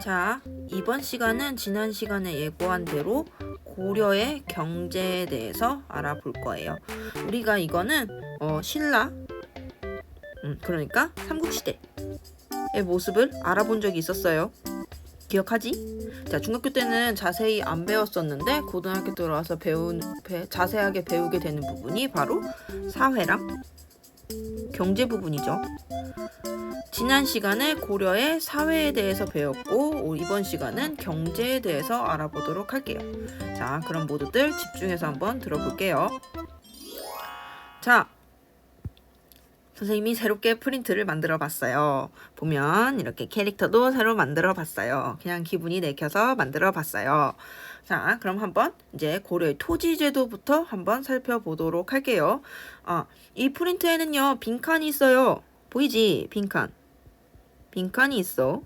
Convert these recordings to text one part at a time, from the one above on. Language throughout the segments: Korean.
자, 이번 시간은 지난 시간에 예고한 대로 고려의 경제에 대해서 알아볼 거예요. 우리가 이거는 어, 신라, 음, 그러니까 삼국시대의 모습을 알아본 적이 있었어요. 기억하지? 자, 중학교 때는 자세히 안 배웠었는데 고등학교 들어와서 배운 배, 자세하게 배우게 되는 부분이 바로 사회랑 경제 부분이죠. 지난 시간에 고려의 사회에 대해서 배웠고 이번 시간은 경제에 대해서 알아보도록 할게요. 자, 그럼 모두들 집중해서 한번 들어볼게요. 자, 선생님이 새롭게 프린트를 만들어 봤어요. 보면 이렇게 캐릭터도 새로 만들어 봤어요. 그냥 기분이 내켜서 만들어 봤어요. 자, 그럼 한번 이제 고려의 토지 제도부터 한번 살펴보도록 할게요. 아, 이 프린트에는요, 빈칸이 있어요. 보이지? 빈칸. 빈칸이 있어.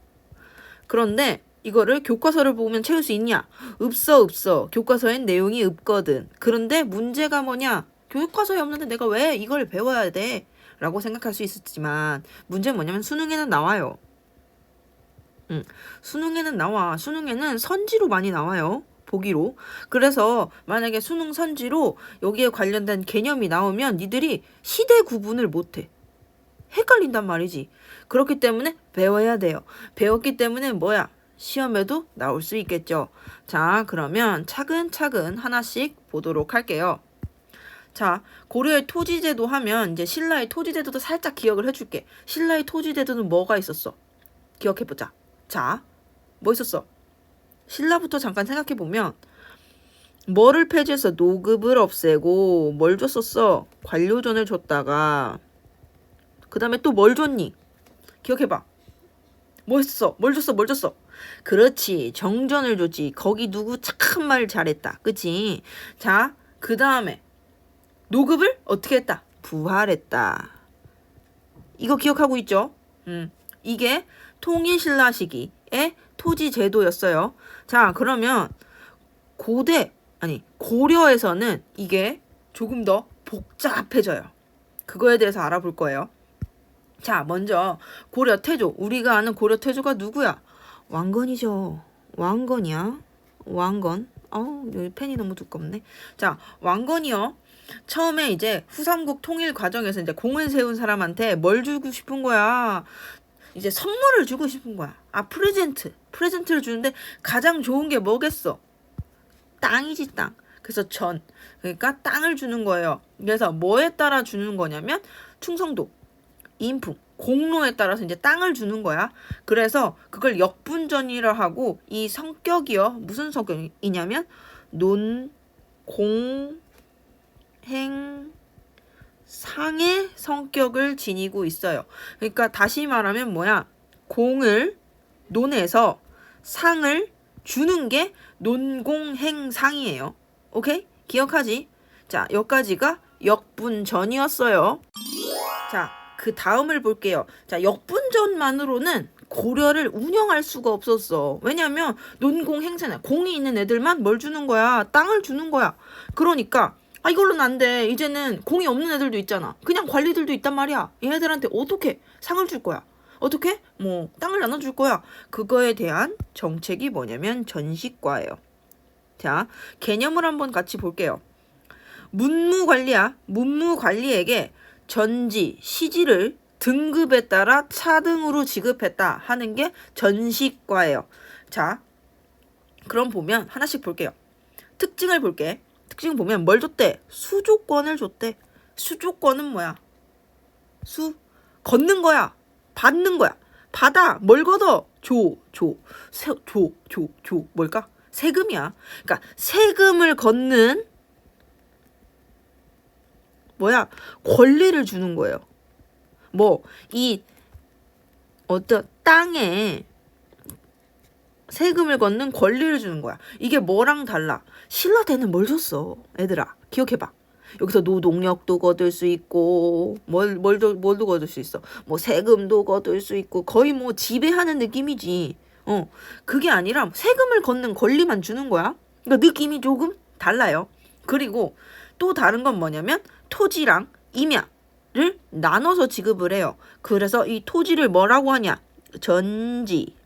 그런데 이거를 교과서를 보면 채울 수 있냐? 없어, 없어. 교과서엔 내용이 없거든. 그런데 문제가 뭐냐? 교과서에 없는데 내가 왜 이걸 배워야 돼? 라고 생각할 수 있었지만 문제는 뭐냐면 수능에는 나와요. 응. 수능에는 나와. 수능에는 선지로 많이 나와요. 보기로. 그래서 만약에 수능 선지로 여기에 관련된 개념이 나오면 니들이 시대 구분을 못해. 헷갈린단 말이지. 그렇기 때문에 배워야 돼요. 배웠기 때문에 뭐야? 시험에도 나올 수 있겠죠. 자, 그러면 차근차근 하나씩 보도록 할게요. 자, 고려의 토지제도 하면 이제 신라의 토지제도도 살짝 기억을 해줄게. 신라의 토지제도는 뭐가 있었어? 기억해보자. 자, 뭐 있었어? 신라부터 잠깐 생각해보면 뭐를 폐지해서 노급을 없애고 뭘 줬었어? 관료전을 줬다가 그 다음에 또 뭘 줬니? 기억해봐. 뭐 했어? 뭘 줬어? 뭘 줬어? 그렇지. 정전을 줬지. 거기 누구 착한 말 잘했다. 그치? 자, 그 다음에 노급을 어떻게 했다? 부활했다. 이거 기억하고 있죠? 음, 이게 통일신라 시기의 토지 제도였어요. 자, 그러면 고대 아니 고려에서는 이게 조금 더 복잡해져요. 그거에 대해서 알아볼 거예요. 자, 먼저 고려 태조. 우리가 아는 고려 태조가 누구야? 왕건이죠. 왕건이야. 왕건. 어우, 여기 펜이 너무 두껍네. 자, 왕건이요. 처음에 이제 후삼국 통일 과정에서 이제 공을 세운 사람한테 뭘 주고 싶은 거야? 이제 선물을 주고 싶은 거야. 아, 프레젠트. 프레젠트를 주는데 가장 좋은 게 뭐겠어? 땅이지, 땅. 그래서 전. 그러니까 땅을 주는 거예요. 그래서 뭐에 따라 주는 거냐면 충성도, 인품, 공로에 따라서 이제 땅을 주는 거야. 그래서 그걸 역분전이라 하고 이 성격이요. 무슨 성격이냐면 논, 공, 행, 상의 성격을 지니고 있어요. 그러니까 다시 말하면 뭐야? 공을 논에서 상을 주는 게 논공행상이에요. 오케이? 기억하지? 자, 여기까지가 역분전이었어요. 자, 그 다음을 볼게요. 자, 역분전만으로는 고려를 운영할 수가 없었어. 왜냐면 논공 행사나 공이 있는 애들만 뭘 주는 거야? 땅을 주는 거야. 그러니까 아 이걸로는 안 돼. 이제는 공이 없는 애들도 있잖아. 그냥 관리들도 있단 말이야. 얘네들한테 어떻게 상을 줄 거야? 어떻게? 뭐 땅을 나눠 줄 거야. 그거에 대한 정책이 뭐냐면 전시과예요. 자, 개념을 한번 같이 볼게요. 문무 관리야. 문무 관리에게 전지, 시지를 등급에 따라 차등으로 지급했다 하는 게 전시과예요. 자, 그럼 보면 하나씩 볼게요. 특징을 볼게. 특징 보면 뭘 줬대? 수조권을 줬대. 수조권은 뭐야? 수 걷는 거야. 받는 거야. 받아. 뭘 걷어? 줘, 줘. 세, 줘, 줘, 줘. 뭘까? 세금이야. 그러니까 세금을 걷는 뭐야? 권리를 주는 거예요. 뭐 이 어떤 땅에 세금을 걷는 권리를 주는 거야. 이게 뭐랑 달라? 신라 때는 뭘 줬어? 애들아, 기억해봐. 여기서 노동력도 거둘 수 있고 뭘 뭘도 뭘도 거둘 수 있어. 뭐 세금도 거둘 수 있고 거의 뭐 지배하는 느낌이지. 어, 그게 아니라 세금을 걷는 권리만 주는 거야. 그러니까 느낌이 조금 달라요. 그리고 또 다른 건 뭐냐면 토지랑 임야를 나눠서 지급을 해요. 그래서 이 토지를 뭐라고 하냐? 전지.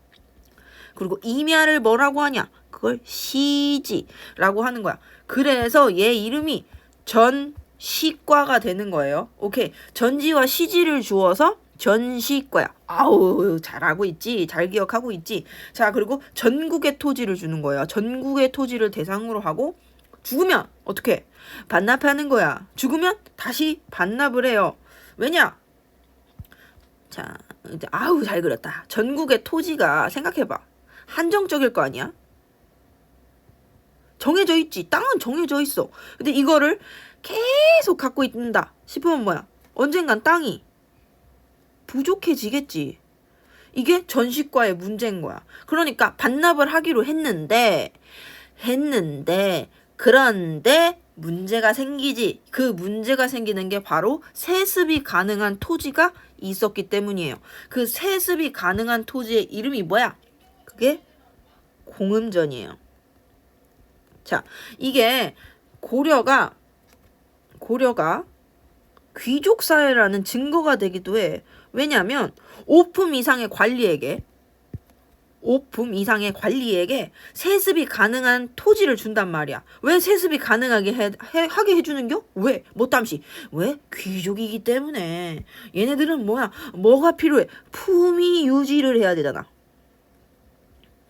그리고 임야를 뭐라고 하냐? 그걸 시지라고 하는 거야. 그래서 얘 이름이 전시과가 되는 거예요. 오케이. 전지와 시지를 주어서 전시과야. 아우, 잘하고 있지. 잘 기억하고 있지. 자, 그리고 전국의 토지를 주는 거예요. 전국의 토지를 대상으로 하고 죽으면 어떻게? 반납하는 거야. 죽으면 다시 반납을 해요. 왜냐? 자, 이제 아우 잘 그렸다. 전국의 토지가 생각해봐. 한정적일 거 아니야? 정해져 있지. 땅은 정해져 있어. 근데 이거를 계속 갖고 있는다 싶으면 뭐야? 언젠간 땅이 부족해지겠지. 이게 전시과의 문제인 거야. 그러니까 반납을 하기로 했는데, 했는데, 그런데 문제가 생기지. 그 문제가 생기는 게 바로 세습이 가능한 토지가 있었기 때문이에요. 그 세습이 가능한 토지의 이름이 뭐야? 그게 공음전이에요. 자, 이게 고려가 고려가 귀족 사회라는 증거가 되기도 해. 왜냐하면 오품 이상의 관리에게 오품 이상의 관리에게 세습이 가능한 토지를 준단 말이야. 왜 세습이 가능하게 해, 해, 하게 해주는겨? 왜? 못담시. 왜? 귀족이기 때문에. 얘네들은 뭐야? 뭐가 필요해? 품위 유지를 해야 되잖아.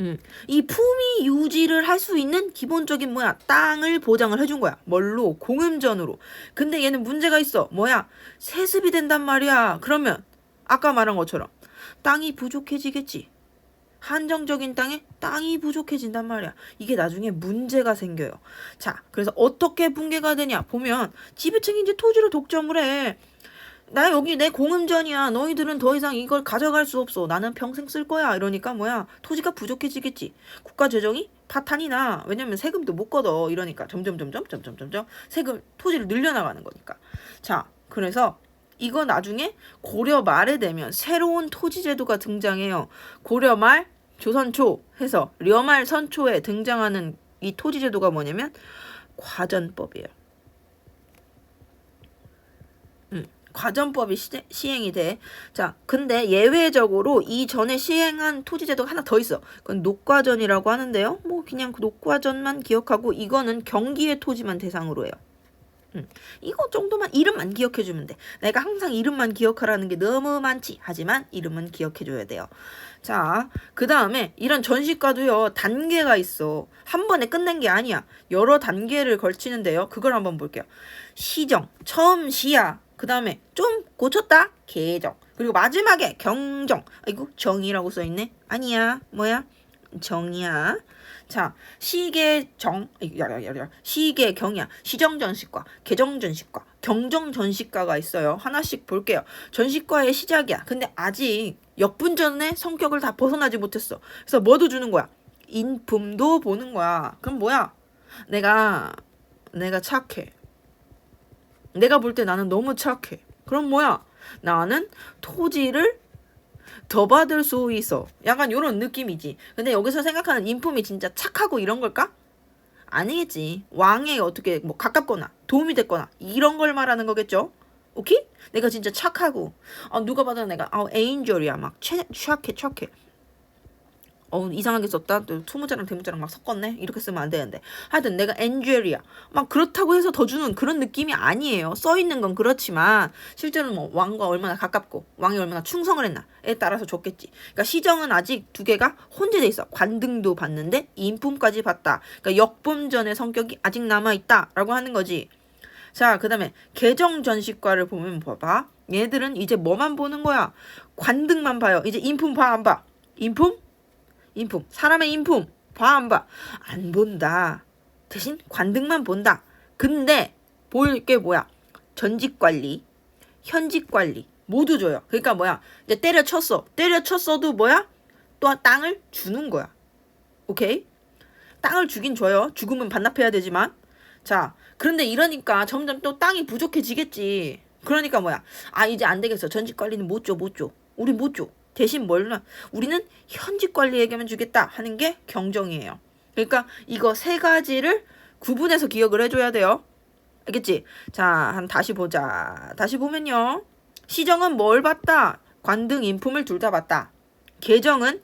음, 이 품위 유지를 할 수 있는 기본적인 뭐야 땅을 보장을 해준 거야 뭘로 공음전으로 근데 얘는 문제가 있어 뭐야 세습이 된단 말이야 그러면 아까 말한 것처럼 땅이 부족해지겠지 한정적인 땅에 땅이 부족해진단 말이야 이게 나중에 문제가 생겨요 자 그래서 어떻게 붕괴가 되냐 보면 지배층이 이제 토지를 독점을 해 나 여기 내 공음전이야. 너희들은 더 이상 이걸 가져갈 수 없어. 나는 평생 쓸 거야. 이러니까 뭐야? 토지가 부족해지겠지. 국가 재정이 파탄이 나. 왜냐면 세금도 못 걷어. 이러니까 점점 점점 점점 점점 세금 토지를 늘려나가는 거니까. 자, 그래서 이거 나중에 고려 말에 되면 새로운 토지 제도가 등장해요. 고려 말 조선 초 해서 려말 선초에 등장하는 이 토지 제도가 뭐냐면 과전법이에요. 과전법이 시, 시행이 돼. 자, 근데 예외적으로 이 전에 시행한 토지제도가 하나 더 있어. 그건 녹과전이라고 하는데요. 뭐 그냥 그 녹과전만 기억하고 이거는 경기의 토지만 대상으로 해요. 음, 이거 정도만 이름만 기억해주면 돼. 내가 항상 이름만 기억하라는 게 너무 많지. 하지만 이름은 기억해줘야 돼요. 자, 그 다음에 이런 전시과도요 단계가 있어. 한 번에 끝낸 게 아니야. 여러 단계를 걸치는데요. 그걸 한번 볼게요. 시정, 처음 시야. 그 다음에 좀 고쳤다 개정 그리고 마지막에 경정 아이고 정이라고 써있네 아니야 뭐야 정이야 자 시계정 야야야야. 시계 경이야 시정전시과 개정전시과 경정전시과가 있어요. 하나씩 볼게요. 전시과의 시작이야. 근데 아직 역분전의 성격을 다 벗어나지 못했어. 그래서 뭐도 주는 거야? 인품도 보는 거야. 그럼 뭐야? 내가 내가 착해. 내가 볼 때 나는 너무 착해. 그럼 뭐야? 나는 토지를 더 받을 수 있어. 약간 이런 느낌이지. 근데 여기서 생각하는 인품이 진짜 착하고 이런 걸까? 아니겠지. 왕에 어떻게 뭐 가깝거나 도움이 됐거나 이런 걸 말하는 거겠죠? 오케이? 내가 진짜 착하고 아, 누가 봐도 내가 아, 에인절이야 막 최, 착해 착해 어 이상하게 썼다? 또 투무자랑 대무자랑 막 섞었네? 이렇게 쓰면 안 되는데. 하여튼 내가 엔젤이야. 막 그렇다고 해서 더 주는 그런 느낌이 아니에요. 써 있는 건 그렇지만 실제로는 뭐 왕과 얼마나 가깝고 왕이 얼마나 충성을 했나에 따라서 줬겠지. 그러니까 시정은 아직 두 개가 혼재돼 있어. 관등도 봤는데 인품까지 봤다. 그러니까 역범전의 성격이 아직 남아 있다라고 하는 거지. 자 그 다음에 개정 전시과를 보면 봐봐. 얘들은 이제 뭐만 보는 거야? 관등만 봐요. 이제 인품 봐 안 봐? 인품 인품. 사람의 인품. 봐, 안 봐? 안 본다. 대신 관등만 본다. 근데 볼 게 뭐야? 전직 관리, 현직 관리 모두 줘요. 그러니까 뭐야? 이제 때려쳤어. 때려쳤어도 뭐야? 또 땅을 주는 거야. 오케이? 땅을 주긴 줘요. 죽으면 반납해야 되지만. 자, 그런데 이러니까 점점 또 땅이 부족해지겠지. 그러니까 뭐야? 아, 이제 안 되겠어. 전직 관리는 못 줘, 못 줘. 우리 못 줘. 대신 뭘로 우리는 현직 관리에게만 주겠다 하는 게 경정이에요. 그러니까 이거 세 가지를 구분해서 기억을 해줘야 돼요. 알겠지? 자, 한 다시 보자. 다시 보면요. 시정은 뭘 봤다? 관등 인품을 둘 다 봤다. 계정은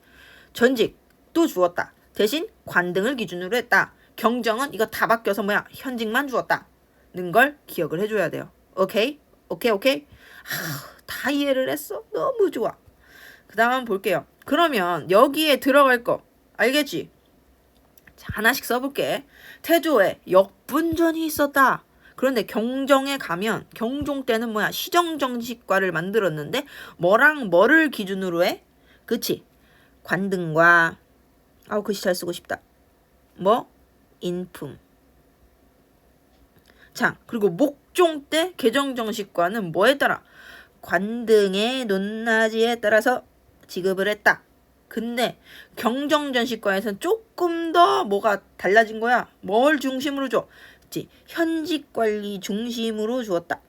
전직 역도 주었다. 대신 관등을 기준으로 했다. 경정은 이거 다 바뀌어서 뭐야 현직만 주었다. 는 걸 기억을 해줘야 돼요. 오케이? 오케이 오케이? 아, 다 이해를 했어? 너무 좋아. 그 다음 볼게요. 그러면 여기에 들어갈 거 알겠지? 자, 하나씩 써볼게. 태조에 역분전이 있었다. 그런데 경정에 가면 경종 때는 뭐야 시정정식과를 만들었는데 뭐랑 뭐를 기준으로 해? 그치? 관등과 아우 글씨 잘 쓰고 싶다. 뭐? 인품. 자 그리고 목종 때 개정정식과는 뭐에 따라? 관등의 높낮이에 따라서 지급을 했다. 근데 경정전식과에서는 조금 더 뭐가 달라진 거야. 뭘 중심으로 줘? 그치? 현직 관리 중심으로 주었다.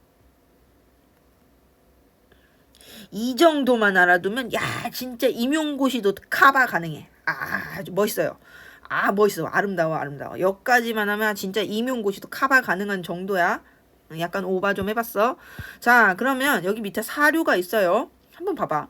이 정도만 알아두면 야 진짜 임용고시도 커버 가능해. 아, 멋있어요. 아 멋있어 아름다워 아름다워 여기까지만 하면 진짜 임용고시도 커버 가능한 정도야. 약간 오바 좀 해봤어. 자 그러면 여기 밑에 사료가 있어요. 한번 봐봐.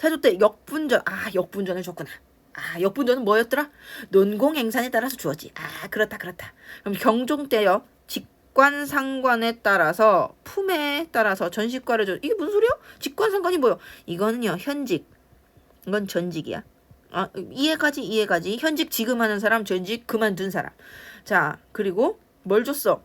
태조 때 역분전 아 역분전을 줬구나. 아 역분전은 뭐였더라? 논공 행산에 따라서 주었지. 아 그렇다 그렇다. 그럼 경종 때요. 직관 상관에 따라서 품에 따라서 전식과를 줘. 이게 무슨 소리야? 직관 상관이 뭐요? 이거는요 현직. 이건 전직이야. 아 이해가지 이해가지. 현직 지금 하는 사람 전직 그만둔 사람. 자 그리고 뭘 줬어?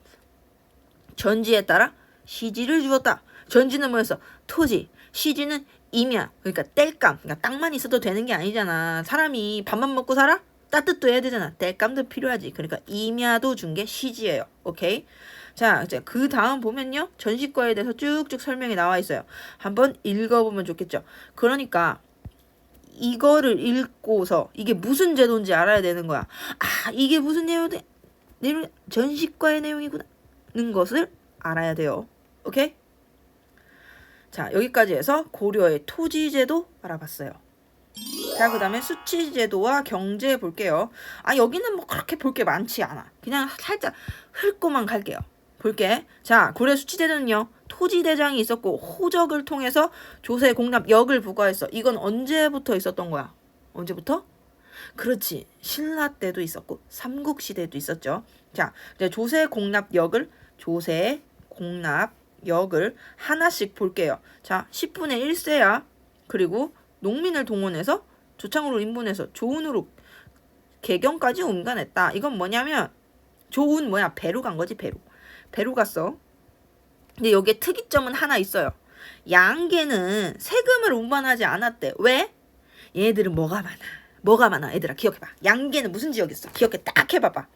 전지에 따라 시지를 주었다. 전지는 뭐였어? 토지. 시지는 임야. 그러니까 땔감. 그러니까 땅만 있어도 되는 게 아니잖아. 사람이 밥만 먹고 살아? 따뜻도 해야 되잖아. 땔감도 필요하지. 그러니까 임야도 준 게 시지예요. 오케이? 자, 이제 그 다음 보면요. 전시과에 대해서 쭉쭉 설명이 나와 있어요. 한번 읽어보면 좋겠죠. 그러니까 이거를 읽고서 이게 무슨 제도인지 알아야 되는 거야. 아, 이게 무슨 내용, 내용, 전시과의 내용이구나. 는 것을 알아야 돼요. 오케이? 자, 여기까지 해서 고려의 토지제도 알아봤어요. 자, 그 다음에 수치제도와 경제 볼게요. 아, 여기는 뭐 그렇게 볼 게 많지 않아. 그냥 살짝 훑고만 갈게요. 볼게. 자, 고려 수치제도는요. 토지대장이 있었고 호적을 통해서 조세 공납 역을 부과했어. 이건 언제부터 있었던 거야? 언제부터? 그렇지. 신라 때도 있었고 삼국시대도 있었죠. 자, 이제 조세 공납 역을 조세 공납 역을 하나씩 볼게요. 자, 10분의 1세야. 그리고 농민을 동원해서 조창으로 인분해서 조운으로 개경까지 옮겨냈다. 이건 뭐냐면 조운 뭐야? 배로 간 거지, 배로. 배로 갔어. 근데 여기에 특이점은 하나 있어요. 양계는 세금을 운반하지 않았대. 왜? 얘네들은 뭐가 많아? 뭐가 많아? 얘들아 기억해봐. 양계는 무슨 지역이었어? 기억해 딱 해봐봐.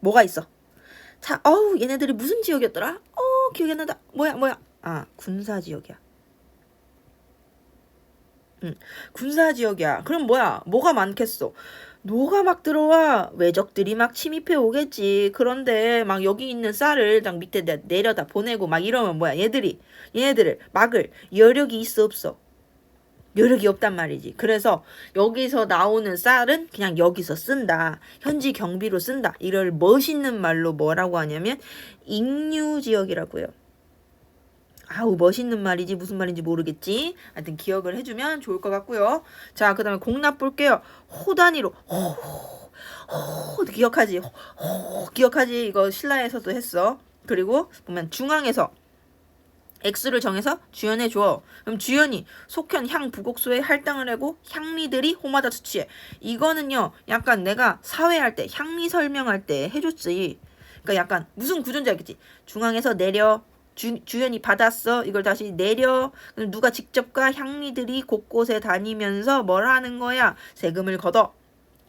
뭐가 있어? 자, 어우 얘네들이 무슨 지역이었더라? 어 기억이 안 난다. 뭐야 뭐야? 아 군사 지역이야. 응, 군사 지역이야. 그럼 뭐야? 뭐가 많겠어? 노가 막 들어와 외적들이 막 침입해 오겠지. 그런데 막 여기 있는 쌀을 딱 밑에 내- 내려다 보내고 막 이러면 뭐야? 얘들이 얘네들을 막을 여력이 있어 없어? 여력이 없단 말이지. 그래서 여기서 나오는 쌀은 그냥 여기서 쓴다. 현지 경비로 쓴다. 이걸 멋있는 말로 뭐라고 하냐면 익류 지역이라고요. 아우 멋있는 말이지 무슨 말인지 모르겠지. 하여튼 기억을 해주면 좋을 것 같고요. 자 그다음에 공납 볼게요. 호 단위로 호, 호 기억하지. 호, 호 기억하지. 이거 신라에서도 했어. 그리고 보면 중앙에서 X를 정해서 주연해 줘. 그럼 주연이 속현 향 부곡소에 할당을 하고 향리들이 호마다 수치해. 이거는요. 약간 내가 사회할 때 향리 설명할 때 해줬지. 그러니까 약간 무슨 구조인지 알겠지. 중앙에서 내려 주, 주연이 받았어. 이걸 다시 내려. 누가 직접 가 향리들이 곳곳에 다니면서 뭘 하는 거야? 세금을 걷어.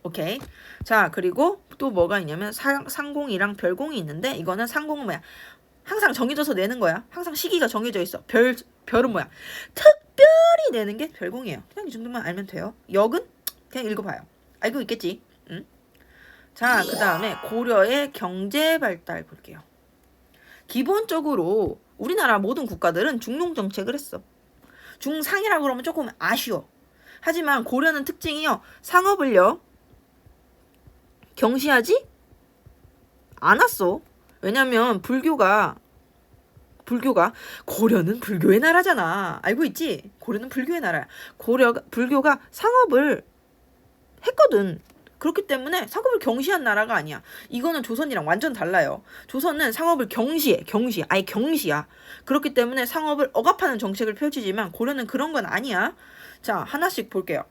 오케이. 자, 그리고 또 뭐가 있냐면 상, 상공이랑 별공이 있는데 이거는 상공은 뭐야? 항상 정해져서 내는 거야. 항상 시기가 정해져 있어. 별 별은 뭐야? 특별히 내는 게 별공이에요. 그냥 이 정도만 알면 돼요. 역은 그냥 읽어봐요. 알고 있겠지? 응? 자, 그 다음에 고려의 경제 발달 볼게요. 기본적으로 우리나라 모든 국가들은 중농 정책을 했어. 중상이라고 그러면 조금 아쉬워. 하지만 고려는 특징이요. 상업을요. 경시하지 않았어. 왜냐면 불교가 불교가 고려는 불교의 나라잖아. 알고 있지? 고려는 불교의 나라야. 고려 불교가 상업을 했거든. 그렇기 때문에 상업을 경시한 나라가 아니야. 이거는 조선이랑 완전 달라요. 조선은 상업을 경시해, 경시, 아예 경시야. 그렇기 때문에 상업을 억압하는 정책을 펼치지만 고려는 그런 건 아니야. 자, 하나씩 볼게요.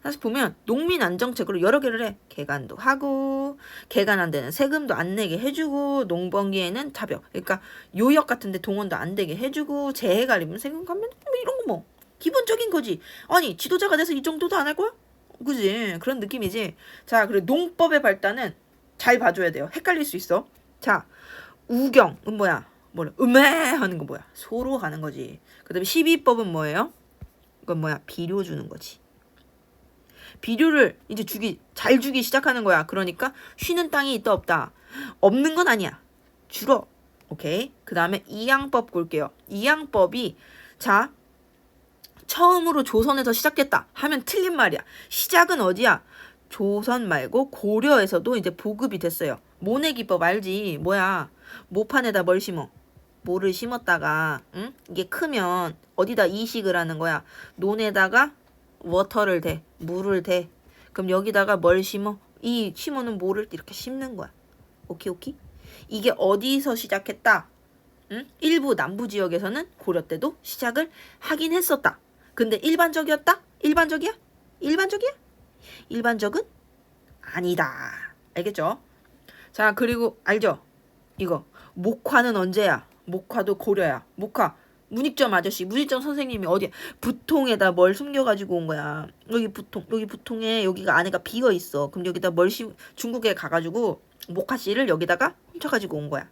하나씩 보면 농민 안정책으로 여러 개를 해. 개간도 하고 개간 안 되는 세금도 안 내게 해주고 농번기에는 자벽 그러니까 요역 같은데 동원도 안 되게 해주고 재해 가리면 세금 감면 뭐 이런 거 뭐 기본적인 거지. 아니 지도자가 돼서 이 정도도 안 할 거야? 그지 그런 느낌이지. 자 그리고 농법의 발달은 잘 봐줘야 돼요. 헷갈릴 수 있어. 자 우경은 뭐야? 뭐래? 음해 하는 거 뭐야? 소로 하는 거지. 그다음에 시비법은 뭐예요? 이건 뭐야? 비료 주는 거지. 비료를 이제 주기 잘 주기 시작하는 거야. 그러니까 쉬는 땅이 있다 없다. 없는 건 아니야. 줄어. 오케이. 그 다음에 이양법 볼게요. 이양법이 자 처음으로 조선에서 시작했다 하면 틀린 말이야. 시작은 어디야? 조선 말고 고려에서도 이제 보급이 됐어요. 모내기법 알지? 뭐야? 모판에다 뭘 심어? 모를 심었다가 응? 이게 크면 어디다 이식을 하는 거야? 논에다가 워터를 대, 물을 대. 그럼 여기다가 뭘 심어? 이 심어는 뭐를 이렇게 심는 거야. 오케이 오케이. 이게 어디서 시작했다? 응? 일부 남부 지역에서는 고려 때도 시작을 하긴 했었다. 근데 일반적이었다? 일반적이야? 일반적이야? 일반적은 아니다. 알겠죠? 자, 그리고 알죠? 이거 목화는 언제야? 목화도 고려야. 목화 문익점 아저씨, 문익점 선생님이 어디야? 부통에다 뭘 숨겨가지고 온 거야. 여기 부통, 여기 부통에 여기가 안에가 비어 있어. 그럼 여기다 뭘 심, 중국에 가가지고 목화 씨를 여기다가 훔쳐가지고 온 거야.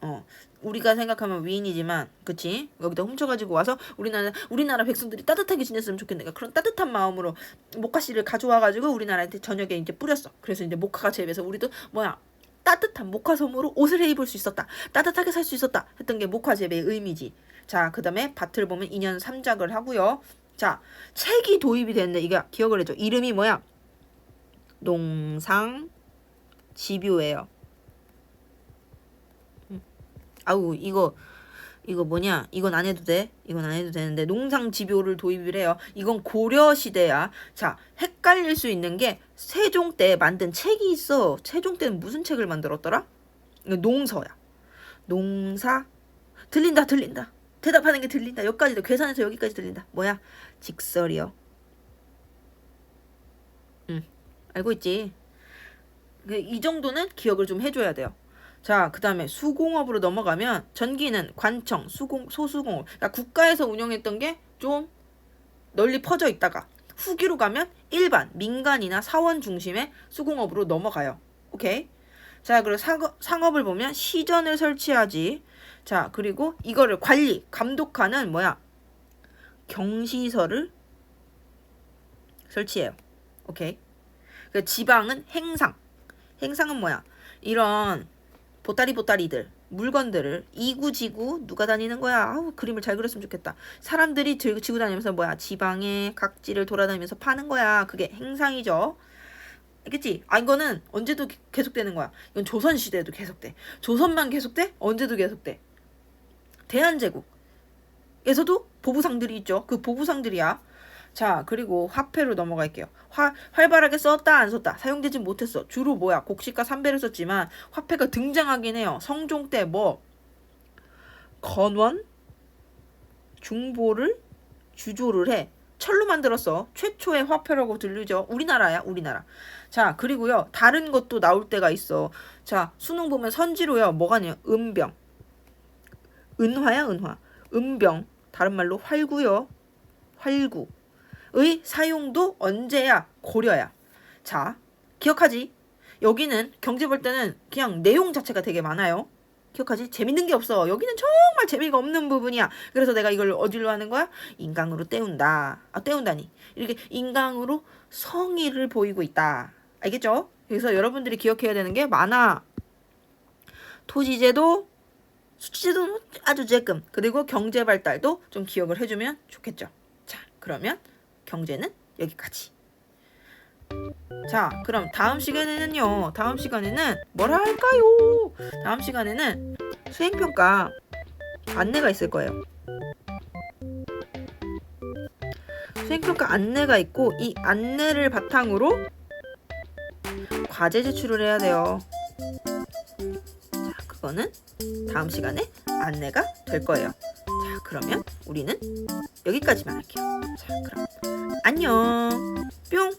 어, 우리가 생각하면 위인이지만, 그치? 여기다 훔쳐가지고 와서 우리나라 우리나라 백성들이 따뜻하게 지냈으면 좋겠네. 그러니까 그런 따뜻한 마음으로 목화 씨를 가져와가지고 우리나라한테 저녁에 이제 뿌렸어. 그래서 이제 목화가 재배해서 우리도 뭐야? 따뜻한 목화 섬으로 옷을 해 입을 수 있었다. 따뜻하게 살 수 있었다. 했던 게 목화 재배의 의미지. 자, 그 다음에 밭을 보면 2년 3작을 하고요. 자, 책이 도입이 됐는데 이게 기억을 해줘. 이름이 뭐야? 농상 집요예요. 음. 아우 이거 이거 뭐냐? 이건 안 해도 돼. 이건 안 해도 되는데 농상 집요를 도입을 해요. 이건 고려 시대야. 자, 헷갈릴 수 있는 게 세종 때 만든 책이 있어. 세종 때는 무슨 책을 만들었더라? 농서야. 농사 들린다 들린다. 대답하는 게 들린다. 여기까지도 계산해서 여기까지 들린다. 뭐야? 직설이요. 응, 알고 있지. 그이 정도는 기억을 좀 해줘야 돼요. 자, 그 다음에 수공업으로 넘어가면 전기는 관청, 수공, 소수공업. 그러니까 국가에서 운영했던 게 좀 널리 퍼져 있다가 후기로 가면 일반, 민간이나 사원 중심의 수공업으로 넘어가요. 오케이? 자, 그리고 상업, 상업을 보면 시전을 설치하지. 자, 그리고 이거를 관리, 감독하는 뭐야? 경시설을 설치해요. 오케이? 그 지방은 행상. 행상은 뭐야? 이런 보따리 보따리들 물건들을 이구지구 누가 다니는 거야? 아우 그림을 잘 그렸으면 좋겠다. 사람들이 들고 지고 다니면서 뭐야? 지방의 각지를 돌아다니면서 파는 거야. 그게 행상이죠. 알겠지? 아 이거는 언제도 기- 계속되는 거야. 이건 조선 시대에도 계속돼. 조선만 계속돼? 언제도 계속돼. 대한제국에서도 보부상들이 있죠. 그 보부상들이야. 자, 그리고 화폐로 넘어갈게요. 화, 활발하게 썼다, 안 썼다. 사용되지 못했어. 주로 뭐야? 곡식과 삼배를 썼지만 화폐가 등장하긴 해요. 성종 때 뭐? 건원? 중보를? 주조를 해. 철로 만들었어. 최초의 화폐라고 들리죠? 우리나라야, 우리나라. 자, 그리고요. 다른 것도 나올 때가 있어. 자, 수능 보면 선지로요. 뭐가 냐 은병. 은화야, 은화. 은병. 다른 말로 활구요. 활구. 의 사용도 언제야? 고려야. 자, 기억하지? 여기는 경제 볼 때는 그냥 내용 자체가 되게 많아요. 기억하지? 재밌는 게 없어. 여기는 정말 재미가 없는 부분이야. 그래서 내가 이걸 어디로 하는 거야? 인강으로 때운다. 아, 때운다니. 이렇게 인강으로 성의를 보이고 있다. 알겠죠? 그래서 여러분들이 기억해야 되는 게 많아. 토지제도, 수치제도는 아주 쬐끔. 그리고 경제 발달도 좀 기억을 해주면 좋겠죠. 자, 그러면 경제는 여기까지. 자, 그럼 다음 시간에는요. 다음 시간에는 뭘 할까요? 다음 시간에는 수행평가 안내가 있을 거예요. 수행평가 안내가 있고 이 안내를 바탕으로 과제 제출을 해야 돼요. 자, 그거는 다음 시간에 안내가 될 거예요. 자, 그러면 우리는 여기까지만 할게요. 자, 그럼 안녕. 뿅.